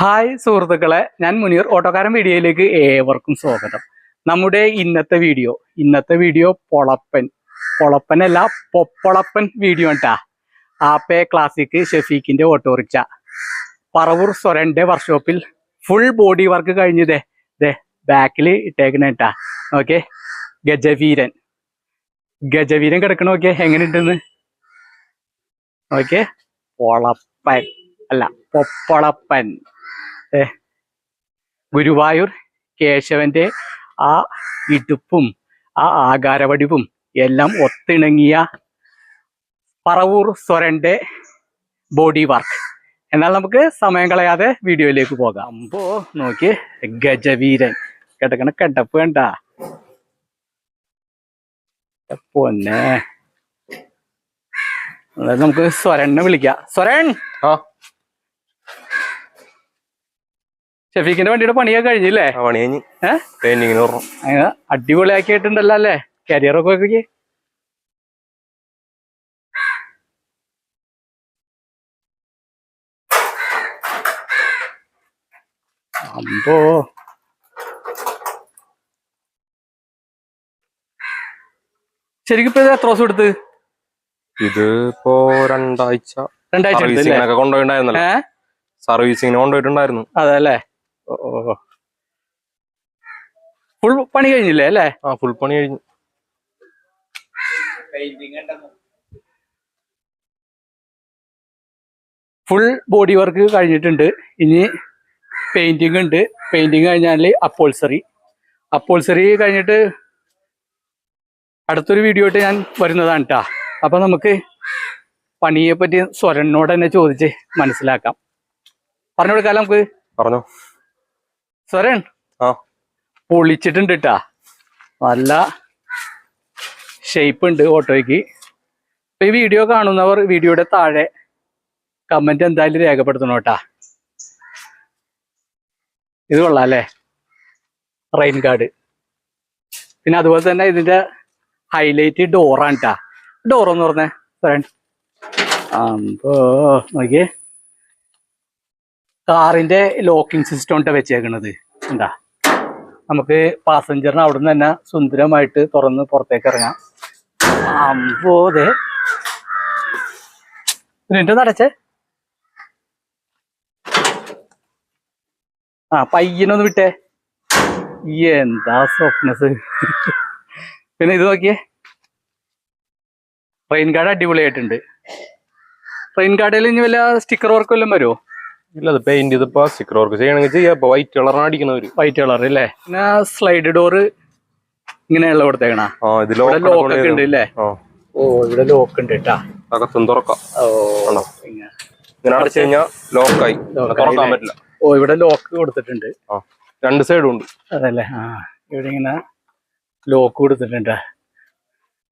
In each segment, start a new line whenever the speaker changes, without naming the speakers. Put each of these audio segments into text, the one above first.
Hi സുഹൃത്തുക്കളെ ഞാൻ മുനീർ. ഓട്ടോക്കാരൻ വീഡിയോയിലേക്ക് ഏവർക്കും സ്വാഗതം. നമ്മുടെ ഇന്നത്തെ വീഡിയോ ഇന്നത്തെ വീഡിയോ പൊളപ്പൻ. പൊളപ്പനല്ല പൊപ്പൊളപ്പൻ വീഡിയോ ഉണ്ടാ ആപ്പേ ക്ലാസിക് ഷെഫീഖിന്റെ ഓട്ടോറിക്ഷ. പറവൂർ സ്വരന്റെ വർക്ക്ഷോപ്പിൽ ഫുൾ ബോഡി വർക്ക് കഴിഞ്ഞതേ ദേ. ബാക്കിൽ ഇട്ടേക്കണ കേട്ടാ ഓക്കെ ഗജവീരൻ. ഗജവീരൻ കിടക്കണ എങ്ങനെ എങ്ങനെയുണ്ടെന്ന്? ഓക്കെ പൊളപ്പൻ. അല്ല പൊപ്പൊളപ്പൻ. ഗുരുവായൂർ കേശവന്റെ ആ ഇടുപ്പും ആ ആകാരവടിവും എല്ലാം ഒത്തിണങ്ങിയ പറവൂർ സ്വരന്റെ ബോഡി വർക്ക് എന്നാൽ നമുക്ക് സമയം കളയാതെ വീഡിയോയിലേക്ക് പോകാം. അമ്പോ നോക്കി ഗജവീരൻ. കിടക്കണ കിടപ്പ് കണ്ട. പൊന്നെ നമുക്ക് സ്വരനെ വിളിക്കാം. സ്വരൻ
ആ.
ഷെഫീഖിന്റെ വണ്ടിയുടെ പണിയൊക്കെ കഴിഞ്ഞില്ലേ?
പണി കഴിഞ്ഞ്. പെയിന്റിങ്ങിന് പറഞ്ഞു.
അങ്ങനെ അടിപൊളിയാക്കിയിട്ടുണ്ടല്ലോ അല്ലേ? കരിയറൊക്കെ നോക്കി അമ്പോ. ശരിക്കും ഇപ്പൊ എത്ര ദിവസം എടുത്ത്?
ഇത് ഇപ്പോ രണ്ടാഴ്ച
രണ്ടാഴ്ച അല്ലേ?
കൊണ്ടുപോയിട്ടുണ്ടായിരുന്നല്ലോ. സർവീസിങ്ങിന് കൊണ്ടുപോയിട്ടുണ്ടായിരുന്നു.
അതല്ലേ ഓ ഫുൾ പണി കഴിഞ്ഞില്ലേ അല്ലേ?
ആ ഫുൾ പണി കഴിഞ്ഞു.
ഫുൾ ബോഡി വർക്ക് കഴിഞ്ഞിട്ടുണ്ട്. ഇനി പെയിന്റിങ് ഉണ്ട്. പെയിന്റിങ് കഴിഞ്ഞാൽ അപ്പോൾസറി അപ്പോൾസറി കഴിഞ്ഞിട്ട് അടുത്തൊരു വീഡിയോ ആയിട്ട് ഞാൻ വരുന്നതാണ് കേട്ടോ അപ്പൊ നമുക്ക് പണിയെ പറ്റി സ്വരനോട് തന്നെ ചോദിച്ച് മനസ്സിലാക്കാം. പറഞ്ഞു കൊടുക്കാം നമുക്ക്.
പറഞ്ഞോ.
സ്വരൻ
ആ.
പൊളിച്ചിട്ടുണ്ട് കേട്ടാ നല്ല ഷേപ്പ് ഉണ്ട് ഓട്ടോയ്ക്ക് ഇപ്പൊ ഈ വീഡിയോ കാണുന്നവർ വീഡിയോയുടെ താഴെ കമന്റ് എന്തായാലും രേഖപ്പെടുത്തണം കേട്ടാ. ഇത് കൊള്ളാം അല്ലേ റെയിൻ കാർഡ് പിന്നെ അതുപോലെ തന്നെ ഇതിന്റെ ഹൈലൈറ്റ് ഡോറാണ് കേട്ടാ ഡോർ എന്ന് പറഞ്ഞേ സ്വരൺ. നോക്കിയേ. കാറിന്റെ ലോക്കിംഗ് സിസ്റ്റം ഉണ്ട് വെച്ചേക്കണത്. എന്താ നമുക്ക് പാസഞ്ചറിന് അവിടെ നിന്ന് തന്നെ സുന്ദരമായിട്ട് തുറന്ന് പുറത്തേക്ക് ഇറങ്ങാം. അമ്പോതെ നിന്റെ നടച്ചേ? ആ പയ്യനൊന്ന് വിട്ടേ. എന്താ സ്വപ്നസ് പിന്നെ ഇത് നോക്കിയേ. റെയിൻ ഗാർഡ് അടിപൊളിയായിട്ടുണ്ട്. റെയിൻ ഗാർഡിൽ ഇനി വല്ല സ്റ്റിക്കർ വർക്ക് വല്ലതും വരുമോ
ഇല്ല അത് പെയിന്റ് ഇതിപ്പോ സ്റ്റിക്കർ വർക്ക് ചെയ്യണമെങ്കിൽ ചെയ്യാം. ഇപ്പൊ വൈറ്റ് കളറാണ് അടിക്കുന്നവര്.
വൈറ്റ് കളർ അല്ലേ? പിന്നെ സ്ലൈഡ് ഡോറ് ഇങ്ങനെയുള്ള കൊടുത്തേക്കണ.
ആ ഇത്
ഇവിടെ ലോക്ക് ഒക്കെ ഉണ്ട് അല്ലേ ഓ ഇവിടെ ലോക്ക് ഉണ്ട് കേട്ടാ
അകത്തും തുറക്കാം.
ഓ
ആണോ?
ഇങ്ങനെ.
ഇങ്ങനെ അടച്ചു കഴിഞ്ഞാൽ ലോക്കായി
ആയി.
തുറക്കാൻ പറ്റില്ല.
ഓ ഇവിടെ ലോക്ക് കൊടുത്തിട്ടുണ്ട്.
ആ രണ്ട് സൈഡും ഉണ്ട്.
അതല്ലേ? ആ ഇവിടെ ഇങ്ങനെ ലോക്ക് കൊടുത്തിട്ടുണ്ട്.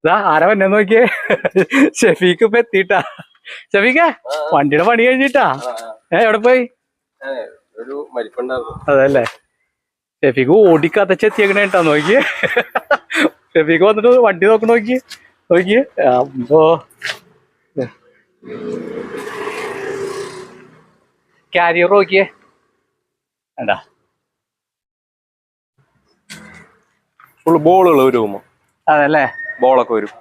ഇതാ ആരാ വന്നെ നോക്കിയേ? ഷെഫീക്ക് ഇപ്പൊ എത്തിട്ടാ ഷെഫീക്ക വണ്ടിയുടെ പണി കഴിഞ്ഞിട്ടാ? ഏ എവിടെ പോയി?
ഒരു
അതല്ലേ. ഷെഫീക്ക് ഓടിക്കതച്ച് എത്തിയേക്കണ കേട്ടാ നോക്കിയേ. ഷെഫീക്ക് വന്നിട്ട് വണ്ടി നോക്കണ നോക്കി നോക്കി അപ്പോ കാരിയർ നോക്കിയേ. വേണ്ട
ഫുൾ ബോളുകൾ വരും
അതല്ലേ.
ബോളൊക്കെ വരും.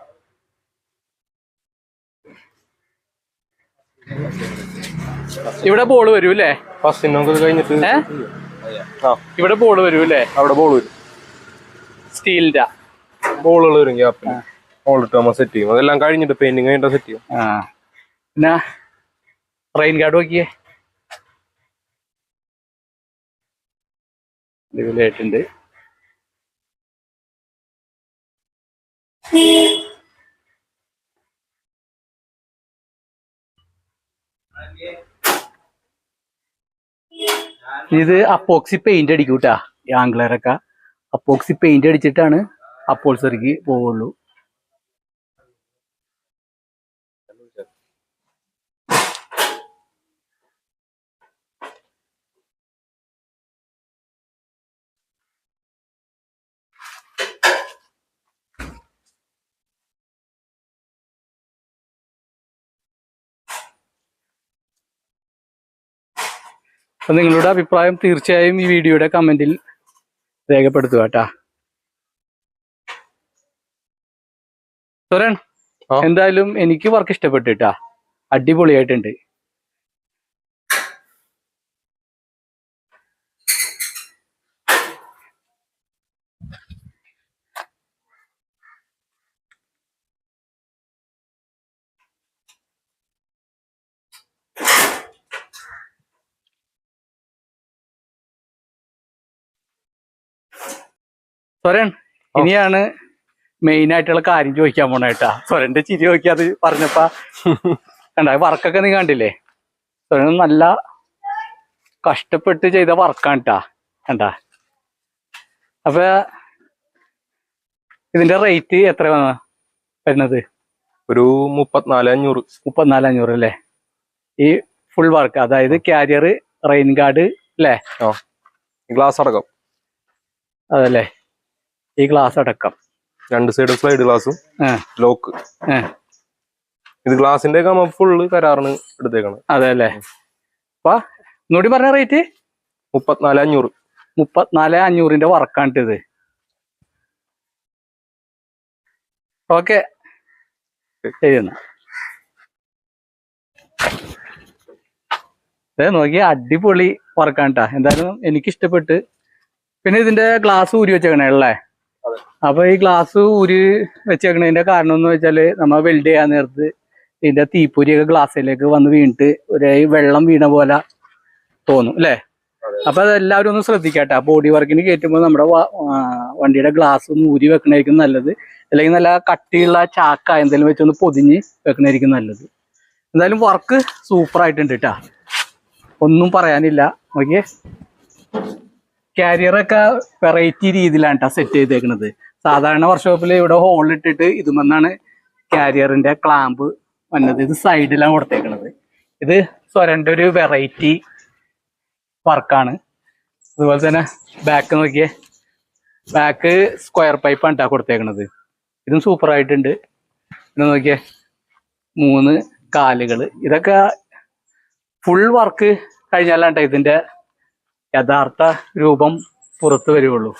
ഇവിടെ ബോൾ വരും അല്ലേ
കഴിഞ്ഞിട്ട്
ഇവിടെ ബോൾ വരും അല്ലേ
അവിടെ ബോൾ വരും.
സ്റ്റീലിന്റെ
ബോളുകൾ വരും ഗ്യാപ്പിന് ബോൾ ഇട്ട് നമ്മൾ സെറ്റ് ചെയ്യും. അതെല്ലാം കഴിഞ്ഞിട്ട് പെയിന്റിങ് കഴിഞ്ഞിട്ട് സെറ്റ് ചെയ്യും
പിന്നെ റെയിൻ ഗാർഡ് നോക്കിയേ. അടിപൊളിയായിട്ടുണ്ട്. ഇത് അപ്പോക്സി പെയിന്റ് അടിക്കൂട്ടാ ആംഗ്ലറൊക്കെ. അപ്പോക്സി പെയിന്റ് അടിച്ചിട്ടാണ് അപ്പോൾ അപ്പോൾസറിക്ക് പോവുള്ളൂ. അപ്പൊ നിങ്ങളുടെ അഭിപ്രായം തീർച്ചയായും ഈ വീഡിയോയുടെ കമന്റിൽ രേഖപ്പെടുത്തുക കേട്ടാ. സുരൻ എന്തായാലും എനിക്ക് വർക്ക് ഇഷ്ടപ്പെട്ടിട്ടാ. അടിപൊളിയായിട്ടുണ്ട്. സ്വരൻ ഇനിയാണ് മെയിൻ ആയിട്ടുള്ള കാര്യം ചോദിക്കാൻ പോണ കേട്ടാ സ്വരന്റെ ചിരി നോക്കി അത് പറഞ്ഞപ്പ കണ്ട വർക്കൊക്കെ നീ കണ്ടില്ലേ? സ്വരൻ നല്ല കഷ്ടപ്പെട്ട് ചെയ്ത വർക്കാണ് കേട്ടാ കണ്ട. അപ്പൊ ഇതിന്റെ റേറ്റ് എത്ര വരുന്നത്?
ഒരു മുപ്പത്തിനാല് അഞ്ഞൂറ്.
മുപ്പത്തിനാല് അഞ്ഞൂറ് അല്ലേ ഈ ഫുൾ വർക്ക് അതായത് കാരിയർ റെയിൻ ഗാർഡ് അല്ലേ
ഗ്ലാസ് അടക്കം.
അതല്ലേ? ഈ ഗ്ലാസ് അടക്കം.
രണ്ട് സൈഡ് സ്ലൈഡ് ഗ്ലാസും ലോക്ക് ഇത് ഗ്ലാസിന്റെ ഒക്കെ ഫുള്ള് കരാറിന് എടുത്തേക്കാണ്.
അതെ അല്ലേ? അപ്പൊ ഒന്നുകൂടി പറഞ്ഞ റേറ്റ്
മുപ്പത്തിനാല് അഞ്ഞൂറ്.
മുപ്പത്തിനാല് അഞ്ഞൂറിന്റെ വർക്കാണ് ഇത് ഓക്കെ അതെ നോക്കി അടിപൊളി വർക്കാണ് ട്ടാ എന്തായാലും എനിക്ക് ഇഷ്ടപ്പെട്ട് പിന്നെ ഇതിന്റെ ഗ്ലാസ് ഊരി വെച്ചേക്കണേ അല്ലേ. അപ്പൊ ഈ ഗ്ലാസ് ഊരി വെച്ചേക്കണതിന്റെ കാരണം എന്ന് വെച്ചാൽ നമ്മ വെൽഡ് ചെയ്യാൻ നേരത്ത് ഇതിന്റെ തീപ്പൊരിയൊക്കെ ഗ്ലാസ്സിലേക്ക് വന്ന് വീണിട്ട് ഒരു വെള്ളം വീണ പോലെ തോന്നും അല്ലേ. അപ്പൊ അതെല്ലാവരും ഒന്ന് ശ്രദ്ധിക്കട്ടെ. ബോഡി വർക്കിന് കയറ്റുമ്പോൾ നമ്മുടെ വണ്ടിയുടെ ഗ്ലാസ് ഒന്ന് ഊരി വെക്കണായിരിക്കും നല്ലത്. അല്ലെങ്കിൽ നല്ല കട്ടിയുള്ള ചാക്ക എന്തെങ്കിലും വെച്ചൊന്ന് പൊതിഞ്ഞ് വെക്കണായിരിക്കും നല്ലത്. എന്തായാലും വർക്ക് സൂപ്പർ ആയിട്ടുണ്ട് കേട്ടാ ഒന്നും പറയാനില്ല. ഓക്കെ കാരിയറൊക്കെ വെറൈറ്റി രീതിയിലാണ് കേട്ടോ സെറ്റ് ചെയ്തേക്കുന്നത് സാധാരണ വർക്ക്ഷോപ്പിൽ ഇവിടെ ഹോളിട്ടിട്ട് ഇതുമെന്നാണ് കാരിയറിന്റെ ക്ലാമ്പ് വന്നത്. ഇത് സൈഡിലാണ് കൊടുത്തേക്കുന്നത് ഇത് സ്വരന്റെ ഒരു വെറൈറ്റി വർക്കാണ് അതുപോലെ തന്നെ ബാക്ക് നോക്കിയേ. ബാക്ക് സ്ക്വയർ പൈപ്പാണ് കേട്ടോ കൊടുത്തേക്കണത്. ഇതും സൂപ്പർ ആയിട്ടുണ്ട്. പിന്നെ നോക്കിയേ. മൂന്ന് കാലുകൾ ഇതൊക്കെ ഫുൾ വർക്ക് കഴിഞ്ഞാലാണ് ഇതിന്റെ യഥാർത്ഥ രൂപം പുറത്ത് വരുള്ളൂ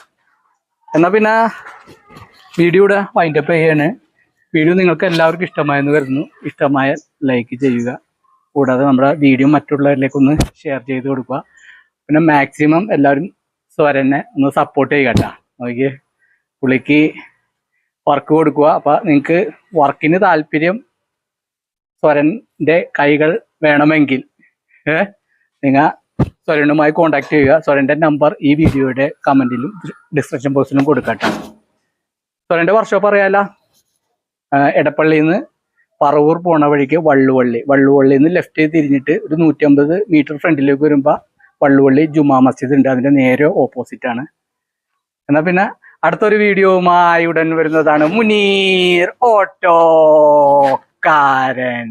എന്നാ പിന്നെ വീഡിയോയുടെ വൈൻഡപ്പ് ചെയ്യാണ്. വീഡിയോ നിങ്ങൾക്ക് എല്ലാവർക്കും ഇഷ്ടമായെന്ന് കരുതുന്നു. ഇഷ്ടമായ ലൈക്ക് ചെയ്യുക. കൂടാതെ നമ്മുടെ വീഡിയോ മറ്റുള്ളവരിലേക്ക് ഒന്ന് ഷെയർ ചെയ്ത് കൊടുക്കുക. പിന്നെ മാക്സിമം എല്ലാവരും സ്വരനെ ഒന്ന് സപ്പോർട്ട് ചെയ്യുക കേട്ടോ. നോക്കി പുള്ളിക്ക് വർക്ക് കൊടുക്കുക. അപ്പൊ നിങ്ങൾക്ക് വർക്കിന് താല്പര്യം സ്വരന്റെ കൈകൾ വേണമെങ്കിൽ നിങ്ങൾ സ്വരനുമായി കോണ്ടാക്ട് ചെയ്യുക. സ്വരന്റെ നമ്പർ ഈ വീഡിയോയുടെ കമന്റിലും ഡിസ്ക്രിപ്ഷൻ ബോക്സിലും കൊടുക്കട്ടെ സ്വരന്റെ വർക്ക്ഷോപ്പ് അറിയാല? എടപ്പള്ളിയിൽ നിന്ന് പറവൂർ പോണ വഴിക്ക് വള്ളുവള്ളി. വള്ളുവള്ളിയിൽ നിന്ന് ലെഫ്റ്റ് തിരിഞ്ഞിട്ട് ഒരു നൂറ്റമ്പത് മീറ്റർ ഫ്രണ്ടിലേക്ക് വരുമ്പോൾ വള്ളുവള്ളി ജുമാ മസ്ജിദ് ഉണ്ട്. അതിന്റെ നേരെ ഓപ്പോസിറ്റ് ആണ്. എന്നാൽ പിന്നെ അടുത്തൊരു വീഡിയോവുമായി ഉടൻ വരുന്നതാണ് മുനീർ ഓട്ടോ ഓട്ടോക്കാരൻ